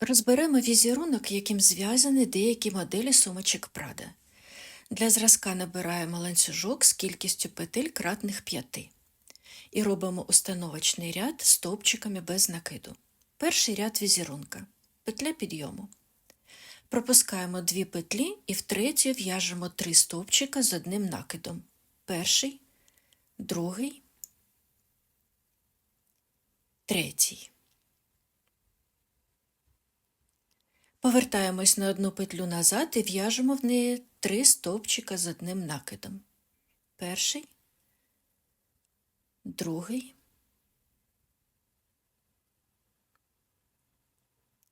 Розберемо візерунок, яким зв'язані деякі моделі сумочок Прада. Для зразка набираємо ланцюжок з кількістю петель кратних 5 і робимо установочний ряд стовпчиками без накиду. Перший ряд візерунка. Петля підйому. Пропускаємо дві петлі і в третю в'яжемо три стовпчика з одним накидом. Перший, другий, третій. Повертаємось на одну петлю назад і в'яжемо в неї три стовпчика з одним накидом. Перший, другий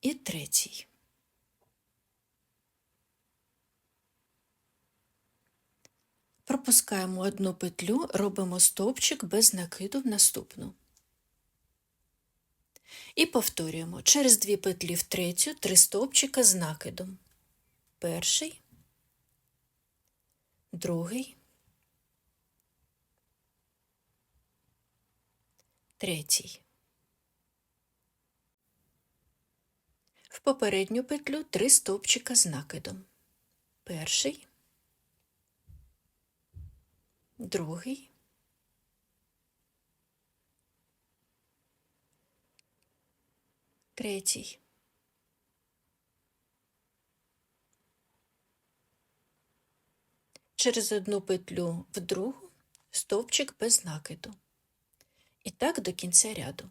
і третій. Пропускаємо одну петлю, робимо стовпчик без накиду в наступну. І повторюємо через дві петлі в третю три стовпчика з накидом. Перший, другий, третій. В попередню петлю три стовпчика з накидом. Перший, другий, третій. Через одну петлю в другу стовпчик без накиду. І так до кінця ряду.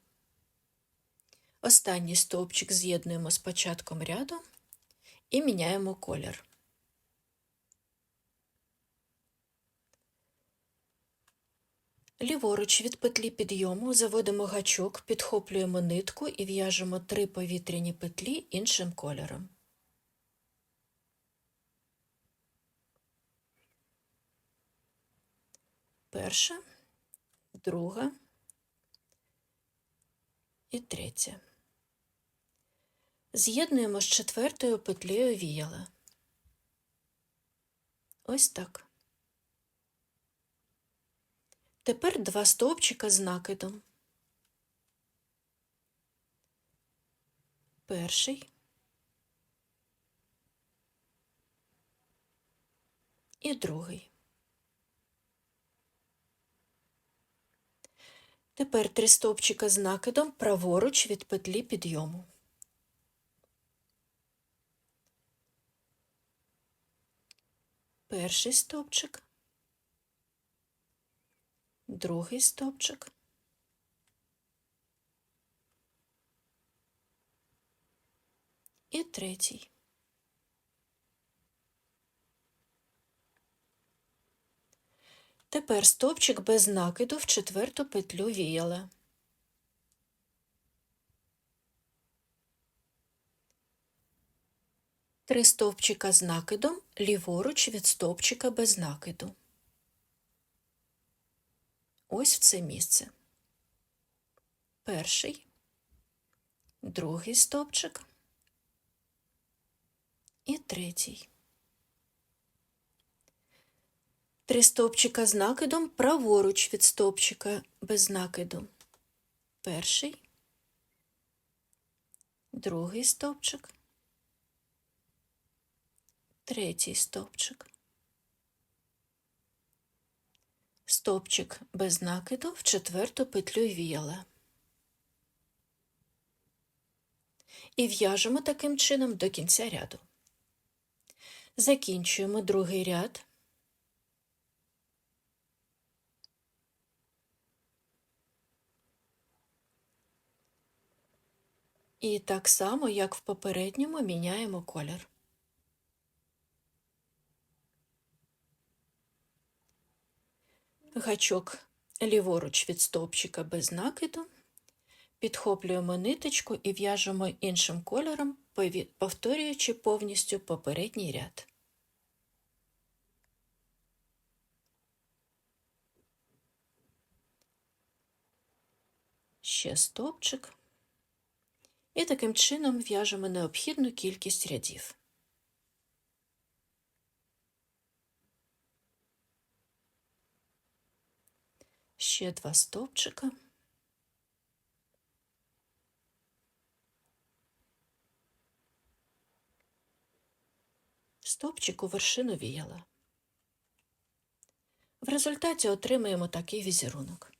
Останній стовпчик з'єднуємо з початком ряду і міняємо колір. Ліворуч від петлі підйому заводимо гачок, підхоплюємо нитку і в'яжемо три повітряні петлі іншим кольором. Перша, друга і третя. З'єднуємо з четвертою петлею віяла. Ось так. Тепер два стовпчика з накидом. Перший і другий. Тепер три стовпчика з накидом праворуч від петлі підйому. Перший стовпчик, другий стовпчик, і третій. Тепер стовпчик без накиду в четверту петлю віяла. Три стовпчика з накидом ліворуч від стовпчика без накиду. Ось в це місце. Перший, другий стовпчик і третій. Три стовпчика з накидом праворуч від стовпчика без накиду. Перший, другий стовпчик, третій стовпчик. Стовпчик без накиду в четверту петлю віяла. І в'яжемо таким чином до кінця ряду. Закінчуємо другий ряд. І так само, як в попередньому, міняємо колір. Гачок ліворуч від стовпчика без накиду. Підхоплюємо ниточку і в'яжемо іншим кольором, повторюючи повністю попередній ряд. Ще стовпчик. І таким чином в'яжемо необхідну кількість рядів. ще два стовпчика. Стовпчик у вершину віяла. В результаті отримаємо такий візерунок.